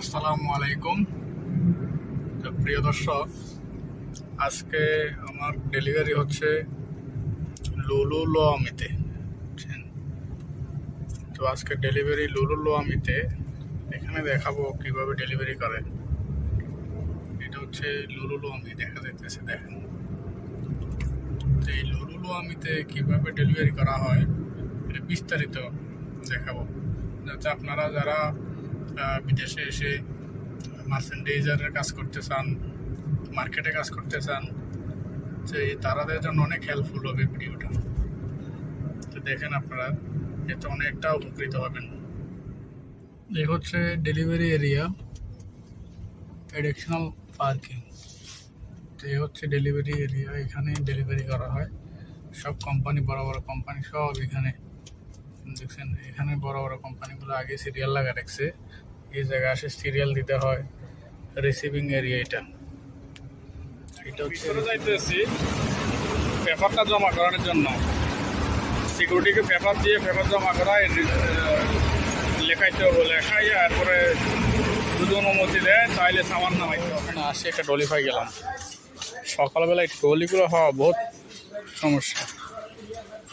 আসসালামু আলাইকুম তো প্রিয় দর্শক, আজকে আমার ডেলিভারি হচ্ছে লুলু লোয়ামিতে বুঝছেন? তো আজকে ডেলিভারি লুলু লোয়ামিতে এখানে দেখাবো কীভাবে ডেলিভারি করে। এটা হচ্ছে লুলু লোয়ামি দেখা যাইতেছে, দেখেন। এই লুলু লোয়ামিতে কীভাবে ডেলিভারি করা হয়, এটা বিস্তারিত দেখাবো। যাতে আপনারা যারা বিদেশে এসে মার্সেন্ডেজারের কাজ করতে চান মার্কেটে কাজ করতে চান যে তারাদের জন্য অনেক হেল্পফুল হবে ভিডিওটা। তো দেখেন আপনারা, এতে অনেকটা উপকৃত হবেন। এই হচ্ছে ডেলিভারি এরিয়া এডিকশনাল পার্কিং তো এই হচ্ছে ডেলিভারি এরিয়া এখানে ডেলিভারি করা হয়। সব কোম্পানি বড় বড় কোম্পানি সব এখানে। দেখছেন, এখানে বড় বড় কোম্পানিগুলো আগে সিরিয়াল লাগা রাখছে। এই জায়গায় আসে সিরিয়াল দিতে হয় রিসিভিং এরিয়া এটা। এটা হচ্ছে যাইতেছি পেপারটা জমা করানোর জন্য। সিকিউরিটিকে পেপার দিয়ে পেপার জমা করায় লেখাইতে হবে লেখাই তারপরে যদি অনুমতি দেয় তাহলে সামান নামাইতে হবে। না আসে একটা টলি পাই গেলাম। সকালবেলায় টলিগুলো হওয়া বহুত সমস্যা।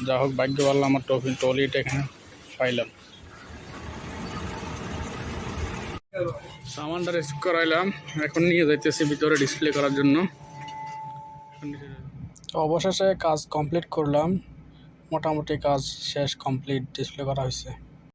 যা হোক ভাগ্য ভালো আমার টফি টলিটা এখানে পাইলাম সামানটা রিসিভ করাইলাম। এখন নিয়ে যাইতেছি ভিতরে ডিসপ্লে করার জন্য। অবশেষে কাজ কমপ্লিট করলাম। মোটামুটি কাজ শেষ কমপ্লিট ডিসপ্লে করা হয়েছে